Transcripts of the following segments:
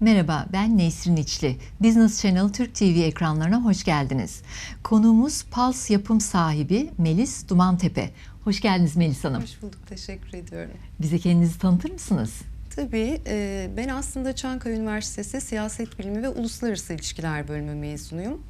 Merhaba, ben Nesrin İçli. Business Channel Türk TV ekranlarına hoş geldiniz. Konuğumuz Pals yapım sahibi Melis Dumantepe. Hoş geldiniz Melis Hanım. Hoş bulduk, teşekkür ediyorum. Bize kendinizi tanıtır mısınız? Tabii, e, ben aslında Çankaya Üniversitesi Siyaset Bilimi ve Uluslararası İlişkiler Bölümü mezunuyum.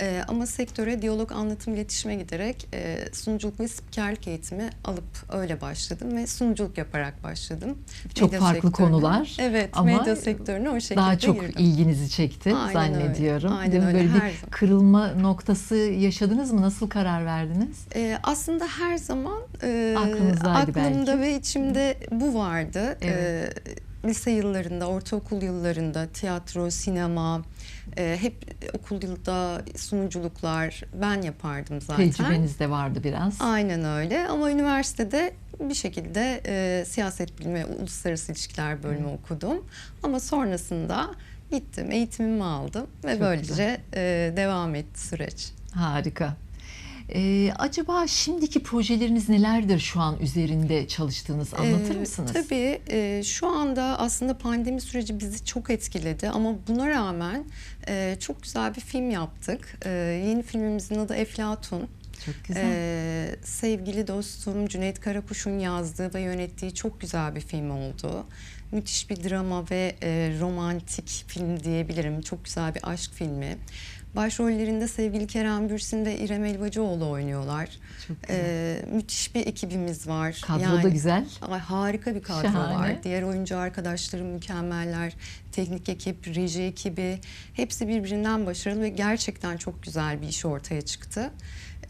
E, ama sektöre diyalog, anlatım, iletişime giderek e, sunuculuk ve spikerlik eğitimi alıp öyle başladım ve sunuculuk yaparak başladım. Çok farklı konular Evet, ama medya sektörüne o şekilde Daha çok girdim. ilginizi çekti Aynen öyle, zannediyorum. aynen Değil mi? öyle, Böyle bir her zaman. kırılma noktası yaşadınız mı? Nasıl karar verdiniz? E, aslında her zaman e, aklımda belki. ve içimde bu vardı. Evet. E, lise yıllarında, ortaokul yıllarında tiyatro, sinema, e, hep okul yılda sunuculuklar ben yapardım zaten. Tecrübeniz de vardı biraz. Aynen öyle ama üniversitede bir şekilde e, siyaset bilimi uluslararası ilişkiler bölümü okudum. Ama sonrasında gittim, eğitimimi aldım ve Çok böylece güzel. e, devam etti süreç. Harika. Ee, acaba şimdiki projeleriniz nelerdir şu an üzerinde çalıştığınız anlatır Ee, mısınız? Tabii e, şu anda aslında pandemi süreci bizi çok etkiledi ama buna rağmen e, çok güzel bir film yaptık. E, yeni filmimizin adı Eflatun. Çok güzel. Ee, sevgili dostum Cüneyt Karakuş'un yazdığı ve yönettiği çok güzel bir film oldu. Müthiş bir drama ve e, romantik film diyebilirim. Çok güzel bir aşk filmi. Başrollerinde sevgili Kerem Bürsin ve İrem Elvacıoğlu oynuyorlar. Çok güzel. Ee, müthiş bir ekibimiz var. Kadro da güzel. Ay, harika bir kadro Şahane. var. Diğer oyuncu arkadaşlarım mükemmeller. Teknik ekip, reji ekibi hepsi birbirinden başarılı ve gerçekten çok güzel bir iş ortaya çıktı.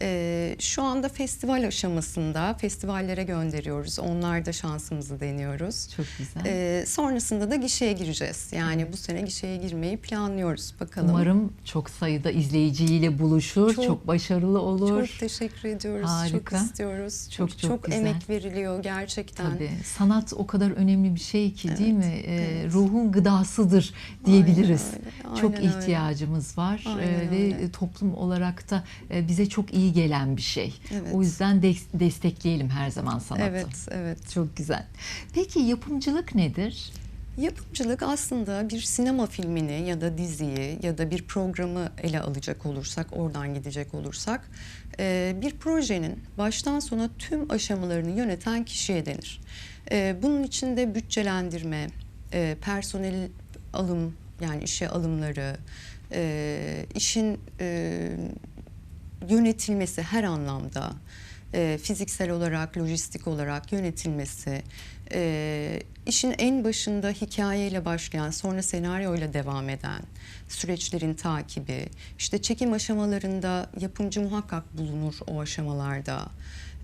Ee, şu anda festival aşamasında festivallere gönderiyoruz. Onlarda şansımızı deniyoruz. Çok güzel. Ee, sonrasında da gişeye gireceğiz. Yani bu sene gişeye girmeyi planlıyoruz. Bakalım. Umarım çok sayıda izleyiciyle buluşur, çok, Çok- başarılı olur. Çok teşekkür ediyoruz. Harika. Çok istiyoruz. Çok, Çok çok çok, güzel. emek veriliyor gerçekten. Tabii. Sanat o kadar önemli bir şey ki değil mi? Evet, Ee, evet. ruhun gıdasıdır diyebiliriz. Aynen öyle, çok aynen öyle. ihtiyacımız var Aynen ve öyle. toplum olarak da bize çok iyi gelen bir şey. Evet. O yüzden de- destekleyelim her zaman sanatı. Evet, evet. Çok güzel. Peki yapımcılık nedir? Yapımcılık aslında bir sinema filmini ya da diziyi ya da bir programı ele alacak olursak, oradan gidecek olursak, bir projenin baştan sona tüm aşamalarını yöneten kişiye denir. Bunun içinde bütçelendirme, e, personel alım yani işe alımları, e, işin e, yönetilmesi her anlamda, e, fiziksel olarak, lojistik olarak yönetilmesi, e, işin en başında hikayeyle başlayan, sonra senaryoyla devam eden süreçlerin takibi, işte çekim aşamalarında yapımcı muhakkak bulunur o aşamalarda.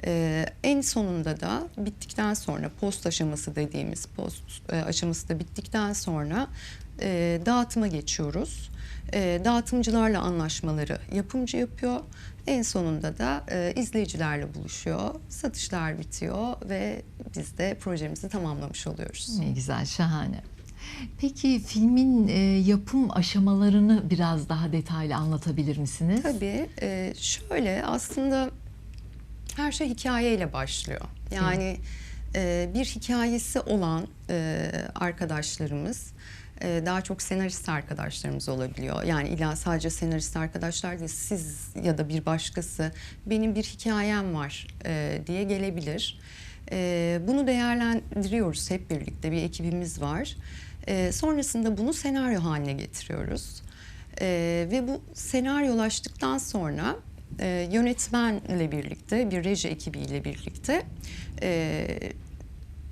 E, en sonunda da bittikten sonra post aşaması dediğimiz post e, aşaması da bittikten sonra e, dağıtıma geçiyoruz. E, dağıtımcılarla anlaşmaları yapımcı yapıyor. En sonunda da e, izleyicilerle buluşuyor. Satışlar bitiyor ve biz de projemizi tamamlamış oluyoruz. Ne güzel, şahane. Peki filmin e, yapım aşamalarını biraz daha detaylı anlatabilir misiniz? Tabii e, şöyle aslında her şey hikayeyle başlıyor. Yani e, bir hikayesi olan e, arkadaşlarımız e, daha çok senarist arkadaşlarımız olabiliyor. Yani illa sadece senarist arkadaşlar değil siz ya da bir başkası benim bir hikayem var e, diye gelebilir. E, bunu değerlendiriyoruz hep birlikte bir ekibimiz var. E, sonrasında bunu senaryo haline getiriyoruz. Ee, ve bu senaryolaştıktan sonra e, yönetmenle birlikte, bir reji ekibiyle birlikte e,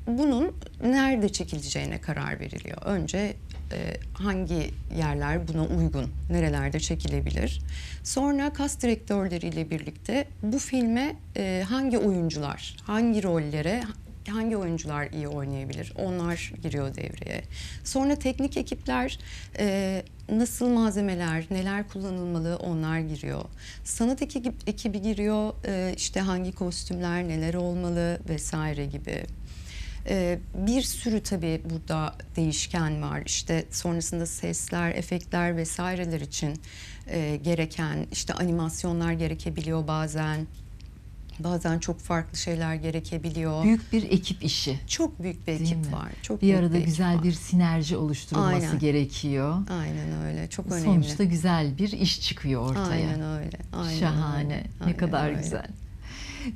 bunun nerede çekileceğine karar veriliyor. Önce e, hangi yerler buna uygun, nerelerde çekilebilir. Sonra kas direktörleriyle birlikte bu filme e, hangi oyuncular, hangi rollere hangi oyuncular iyi oynayabilir? Onlar giriyor devreye. Sonra teknik ekipler e, nasıl malzemeler, neler kullanılmalı onlar giriyor. Sanat ekibi, giriyor. E, işte hangi kostümler, neler olmalı vesaire gibi. E, bir sürü tabii burada değişken var. İşte sonrasında sesler, efektler vesaireler için e, gereken işte animasyonlar gerekebiliyor bazen Bazen çok farklı şeyler gerekebiliyor. Büyük bir ekip işi. Çok büyük bir Değil ekip mi? var. Çok Bir büyük arada ekip güzel var. bir sinerji oluşturulması Aynen. gerekiyor. Aynen öyle. Çok önemli. Sonuçta güzel bir iş çıkıyor ortaya. Aynen öyle. Aynen Şahane. öyle, Ne aynen kadar öyle. güzel.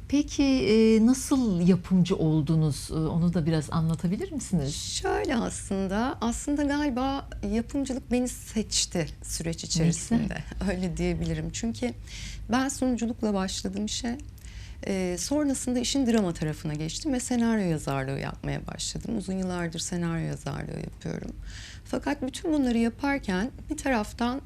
Peki e, nasıl yapımcı oldunuz? E, Onu da biraz anlatabilir misiniz? Şöyle aslında, aslında galiba yapımcılık beni seçti süreç içerisinde. Öyle diyebilirim. Çünkü ben sunuculukla başladım işe. Ee, sonrasında işin drama tarafına geçtim ve senaryo yazarlığı yapmaya başladım. Uzun yıllardır senaryo yazarlığı yapıyorum. Fakat bütün bunları yaparken bir taraftan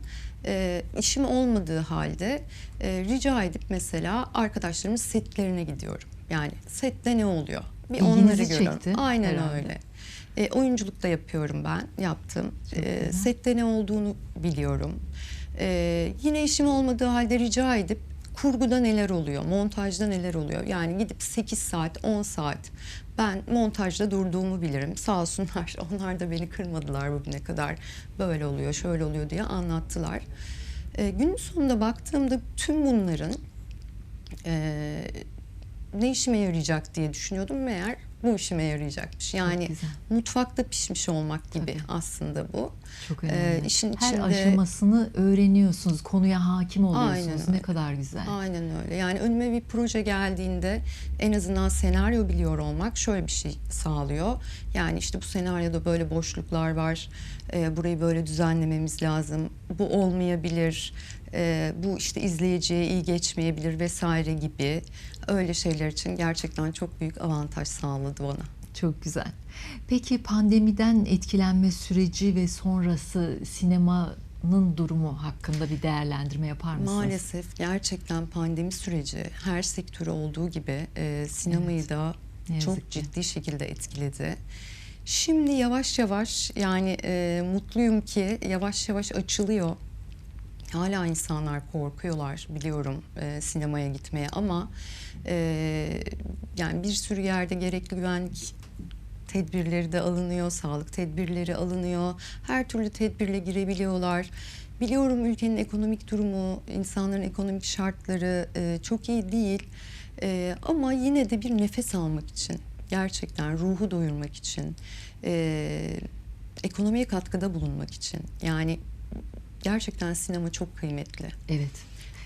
e, işim olmadığı halde e, rica edip mesela arkadaşlarımın setlerine gidiyorum. Yani sette ne oluyor? Bir İlginizi onları görüyorum. Aynen herhalde. öyle. E, oyunculuk da yapıyorum ben, yaptım. Çok E, sette ne olduğunu biliyorum. E, yine işim olmadığı halde rica edip kurguda neler oluyor, montajda neler oluyor. Yani gidip 8 saat, 10 saat ben montajda durduğumu bilirim. Sağ olsunlar onlar da beni kırmadılar bugüne kadar. Böyle oluyor, şöyle oluyor diye anlattılar. E, günün sonunda baktığımda tüm bunların e, ne işime yarayacak diye düşünüyordum. Meğer bu işime yarayacakmış. Yani mutfakta pişmiş olmak gibi Tabii. aslında bu. Çok Ee, önemli. işin Her içinde- aşamasını öğreniyorsunuz. Konuya hakim oluyorsunuz. Aynen Ne öyle. kadar güzel. Aynen öyle. Yani önüme bir proje geldiğinde en azından senaryo biliyor olmak şöyle bir şey sağlıyor. Yani işte bu senaryoda böyle boşluklar var. Ee, burayı böyle düzenlememiz lazım. Bu olmayabilir. Ee, bu işte izleyiciye iyi geçmeyebilir vesaire gibi. Öyle şeyler için gerçekten çok büyük avantaj sağladı bana. Çok güzel. Peki pandemiden etkilenme süreci ve sonrası sinemanın durumu hakkında bir değerlendirme yapar mısınız? Maalesef gerçekten pandemi süreci her sektörü olduğu gibi e, sinemayı Evet. da çok ki. ciddi şekilde etkiledi. Şimdi yavaş yavaş yani e, mutluyum ki yavaş yavaş açılıyor. Hala insanlar korkuyorlar biliyorum e, sinemaya gitmeye ama e, yani bir sürü yerde gerekli güvenlik tedbirleri de alınıyor, sağlık tedbirleri alınıyor. Her türlü tedbirle girebiliyorlar. Biliyorum ülkenin ekonomik durumu, insanların ekonomik şartları e, çok iyi değil. E, ama yine de bir nefes almak için, gerçekten ruhu doyurmak için, e, ekonomiye katkıda bulunmak için. Yani gerçekten sinema çok kıymetli. Evet.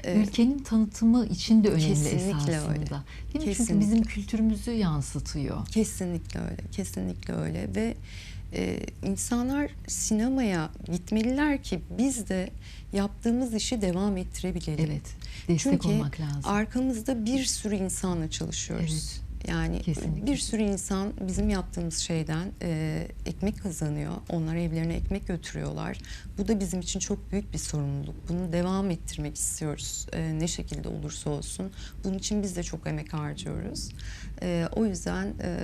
Ee, Ülkenin tanıtımı için de önemli kesinlikle esasında. öyle. Değil mi? Çünkü Kesinlikle. bizim kültürümüzü yansıtıyor. Kesinlikle öyle, kesinlikle öyle ve e, insanlar sinemaya gitmeliler ki biz de yaptığımız işi devam ettirebilelim. Evet. Destek Çünkü olmak lazım. arkamızda bir sürü insanla çalışıyoruz. Evet. Yani Kesinlikle. bir sürü insan bizim yaptığımız şeyden e, ekmek kazanıyor. Onlar evlerine ekmek götürüyorlar. Bu da bizim için çok büyük bir sorumluluk. Bunu devam ettirmek istiyoruz. E, ne şekilde olursa olsun. Bunun için biz de çok emek harcıyoruz. E, o yüzden e,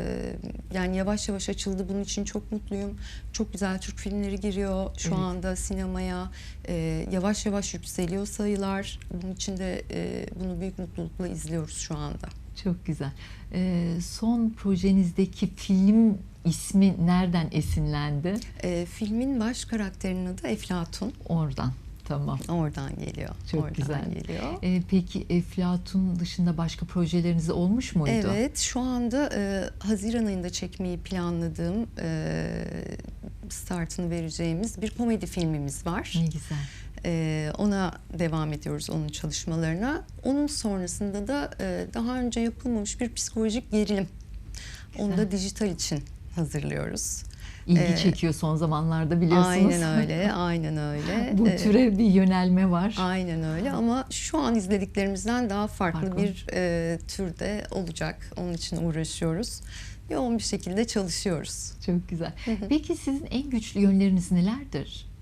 yani yavaş yavaş açıldı. Bunun için çok mutluyum. Çok güzel Türk filmleri giriyor şu Evet. anda sinemaya. E, yavaş yavaş yükseliyor sayılar. Bunun için de e, bunu büyük mutlulukla izliyoruz şu anda. Çok güzel. Ee, son projenizdeki film ismi nereden esinlendi? E, filmin baş karakterinin adı Eflatun. Oradan. Tamam. Oradan geliyor. Çok Oradan güzel. geliyor. Ee, peki Eflatun dışında başka projeleriniz olmuş muydu? Evet, şu anda e, Haziran ayında çekmeyi planladığım, e, startını vereceğimiz bir komedi filmimiz var. Ne güzel. E, ona devam ediyoruz, onun çalışmalarına. Onun sonrasında da e, daha önce yapılmamış bir psikolojik gerilim. Onu da dijital için hazırlıyoruz. İlgi Ee, çekiyor son zamanlarda biliyorsunuz. Aynen öyle, aynen öyle. Bu türe bir yönelme var. Aynen öyle ama şu an izlediklerimizden daha farklı, Farklı. bir e, türde olacak. Onun için uğraşıyoruz. Yoğun bir şekilde çalışıyoruz. Çok güzel. Peki sizin en güçlü yönleriniz nelerdir?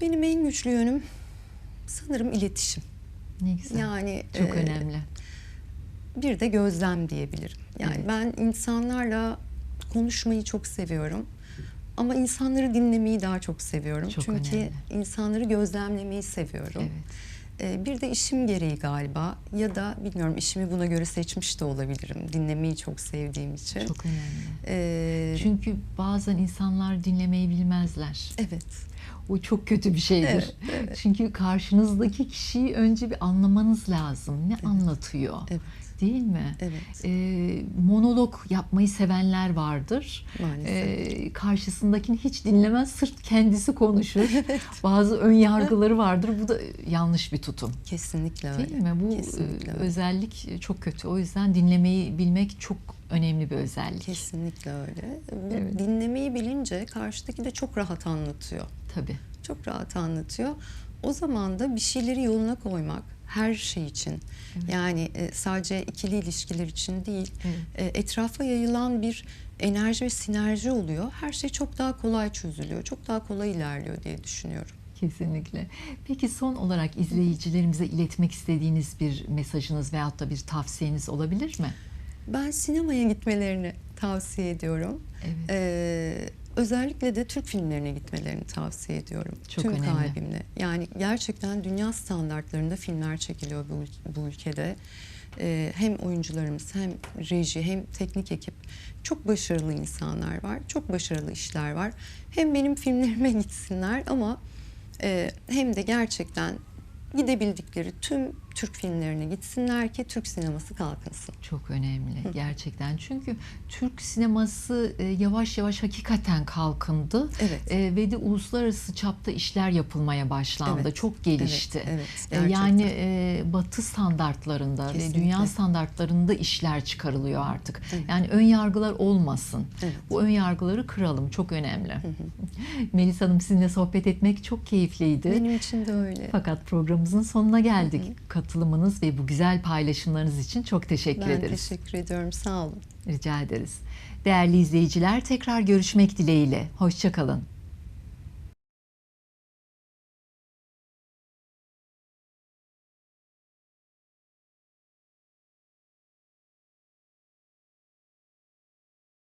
Benim en güçlü yönüm sanırım iletişim. Ne güzel. Yani Çok e, önemli. bir de gözlem diyebilirim. Yani Evet. ben insanlarla konuşmayı çok seviyorum. Ama insanları dinlemeyi daha çok seviyorum. Çok Çünkü önemli. insanları gözlemlemeyi seviyorum. Evet. Ee, Bir de işim gereği galiba ya da bilmiyorum işimi buna göre seçmiş de olabilirim. Dinlemeyi çok sevdiğim için. Çok önemli. Ee, Çünkü bazen insanlar dinlemeyi bilmezler. evet. O çok kötü bir şeydir. Evet, evet. Çünkü karşınızdaki kişiyi önce bir anlamanız lazım. Ne anlatıyor? Evet. Değil mi? Evet. Ee, monolog yapmayı sevenler vardır. Maalesef. Ee, karşısındakini hiç dinlemez, sırf kendisi konuşur. Bazı ön yargıları vardır. Bu da yanlış bir tutum. Kesinlikle öyle. Değil mi? Bu Kesinlikle e, öyle. özellik çok kötü. O yüzden dinlemeyi bilmek çok önemli bir özellik. Kesinlikle öyle. Evet. dinlemeyi bilince karşıdaki de çok rahat anlatıyor. Tabii. Çok rahat anlatıyor. O zaman da bir şeyleri yoluna koymak her şey için. Yani e, sadece ikili ilişkiler için değil. Evet. e, Etrafa yayılan bir enerji ve sinerji oluyor. Her şey çok daha kolay çözülüyor. Çok daha kolay ilerliyor diye düşünüyorum. Kesinlikle. Peki son olarak izleyicilerimize iletmek istediğiniz bir mesajınız veyahut da bir tavsiyeniz olabilir mi? Ben sinemaya gitmelerini tavsiye ediyorum. Evet. Ee, özellikle de Türk filmlerine gitmelerini tavsiye ediyorum. Çok Tüm önemli. kalbimle. Yani gerçekten dünya standartlarında filmler çekiliyor bu, ül- bu ülkede. Ee, hem oyuncularımız hem reji hem teknik ekip çok başarılı insanlar var. Çok başarılı işler var. Hem benim filmlerime gitsinler ama e, hem de gerçekten gidebildikleri tüm Türk filmlerine gitsinler ki Türk sineması kalkınsın. Çok önemli gerçekten. Çünkü Türk sineması e, yavaş yavaş hakikaten kalkındı. Evet. E, ve de uluslararası çapta işler yapılmaya başlandı. Evet, Çok gelişti. evet, evet, E, yani e, Batı standartlarında ve Kesinlikle. dünya standartlarında işler çıkarılıyor artık. Evet. Yani ön yargılar olmasın. Evet. Bu ön yargıları kıralım. Çok önemli. Melis Hanım sizinle sohbet etmek çok keyifliydi. Benim için de öyle. Fakat programımızın sonuna geldik. Katılımınız ve bu güzel paylaşımlarınız için çok teşekkür Ben ederiz. teşekkür ediyorum. Sağ olun. Rica ederiz. Değerli izleyiciler tekrar görüşmek dileğiyle. Hoşçakalın.